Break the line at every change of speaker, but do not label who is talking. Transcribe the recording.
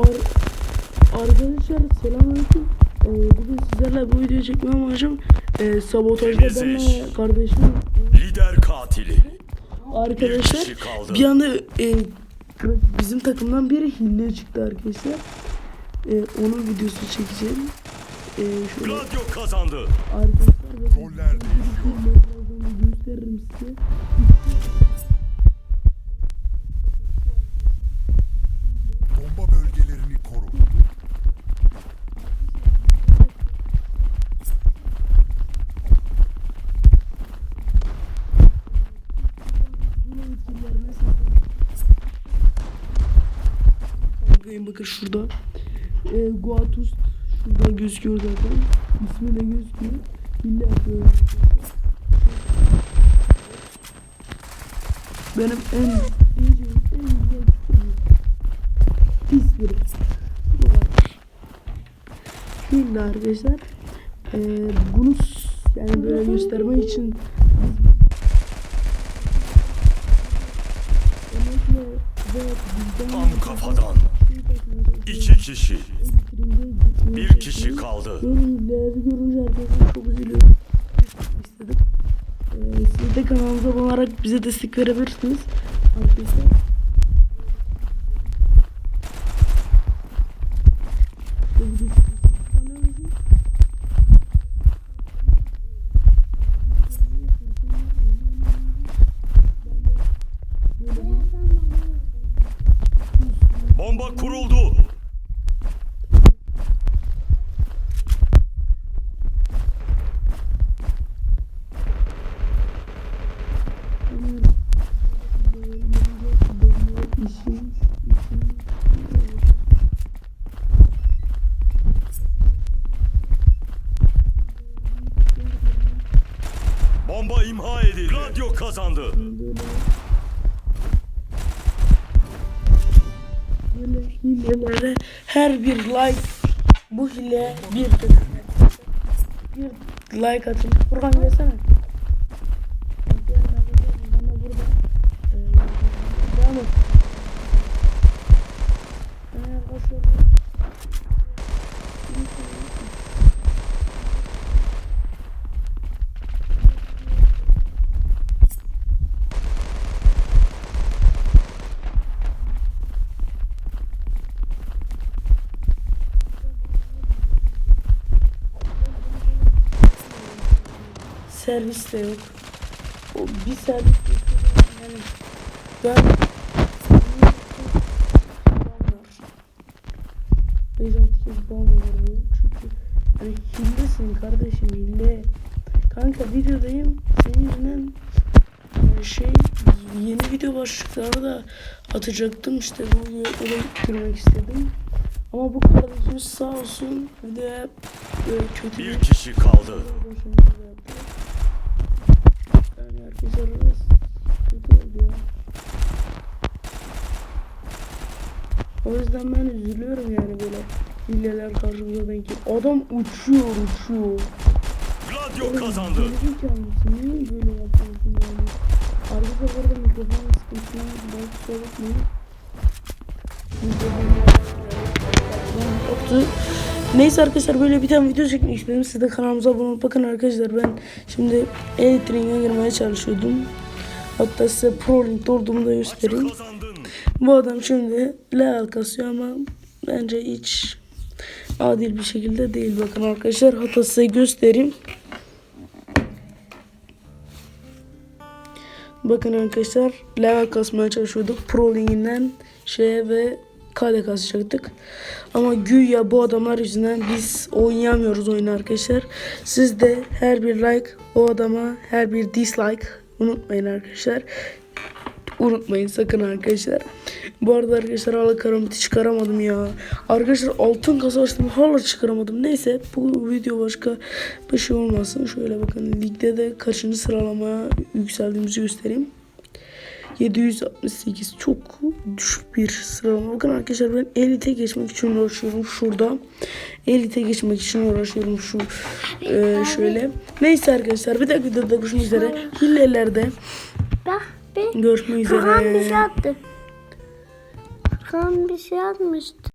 Ar Arkadaşlar selamünaleyküm. Ee, bugün sizlerle bu videoyu çekmeye amacım e, sabotajda
iş.
kardeşim
Lider katili.
arkadaşlar
kaldı.
bir anda e, bizim takımdan biri hile çıktı arkadaşlar. E, onun videosunu çekeceğim. E, şöyle
Gladio kazandı.
arkadaşlar
Roller değişiyor.
gösteririm size. Bakın şurada. E, Guatus şurada gözüküyor zaten. İsmi de gözüküyor. Yapıyor. Benim en en güzel küfür. Pis biri. Bu. Hile arkadaşlar. E, bunu yani böyle göstermek için
Tam kafadan. İki kişi. Bir kişi kaldı.
Böyle hilleleri görünce arkadaşlar çok üzülüyorum. İstedim. Ee, siz de kanalımıza abone olarak bize destek verebilirsiniz. Arkadaşlar.
Bomba kuruldu. İmha edildi. Gladio kazandı.
böyle hilelere her bir like bu hile bir bir like atın. Furkan gelsene. Bana burada servis de yok. O bir servis yok. Yani ben altı kez puan veriyorum çünkü hani hillesin kardeşim hille. Kanka videodayım senin yüzünden e, şey yeni video başlıkları da atacaktım işte bu videoda görmek istedim. Ama bu kardeşimiz sağ olsun bir de böyle kötü
Bir kişi kaldı.
Yani arkadaşlar biraz kötü oldu ya. O yüzden ben üzülüyorum yani böyle hileler karşımıza denk geliyor. Adam uçuyor uçuyor.
Gladio kazandı.
Niye böyle yapıyorsun yani? Arkadaşlar burada mikrofon sıkıntısına belki kusura bakmayın. Mikrofon yoktu. Neyse arkadaşlar böyle bir tane video çekmek istedim. Siz de kanalımıza abone olun. Bakın arkadaşlar ben şimdi elektriğe girmeye çalışıyordum. Hatta size Pro Link'te olduğumu da göstereyim. Bu adam şimdi level kasıyor ama bence hiç adil bir şekilde değil. Bakın arkadaşlar hatta size göstereyim. Bakın arkadaşlar level kasmaya çalışıyorduk. Pro liginden şeye ve kale kasacaktık. Ama güya bu adamlar yüzünden biz oynayamıyoruz oyunu arkadaşlar. Siz de her bir like o adama her bir dislike unutmayın arkadaşlar. Unutmayın sakın arkadaşlar. Bu arada arkadaşlar hala karamiti çıkaramadım ya. Arkadaşlar altın kasa açtım hala çıkaramadım. Neyse bu video başka bir şey olmasın. Şöyle bakın ligde de kaçıncı sıralamaya yükseldiğimizi göstereyim. 768 çok düşük bir sıralama. Bakın arkadaşlar ben elite geçmek için uğraşıyorum şurada. Elite geçmek için uğraşıyorum şu e, şöyle. Neyse arkadaşlar bir dahaki videoda görüşmek üzere.
Bir
görüşmek
Furkan bir şey
üzere.
attı. Furkan bir şey atmıştı.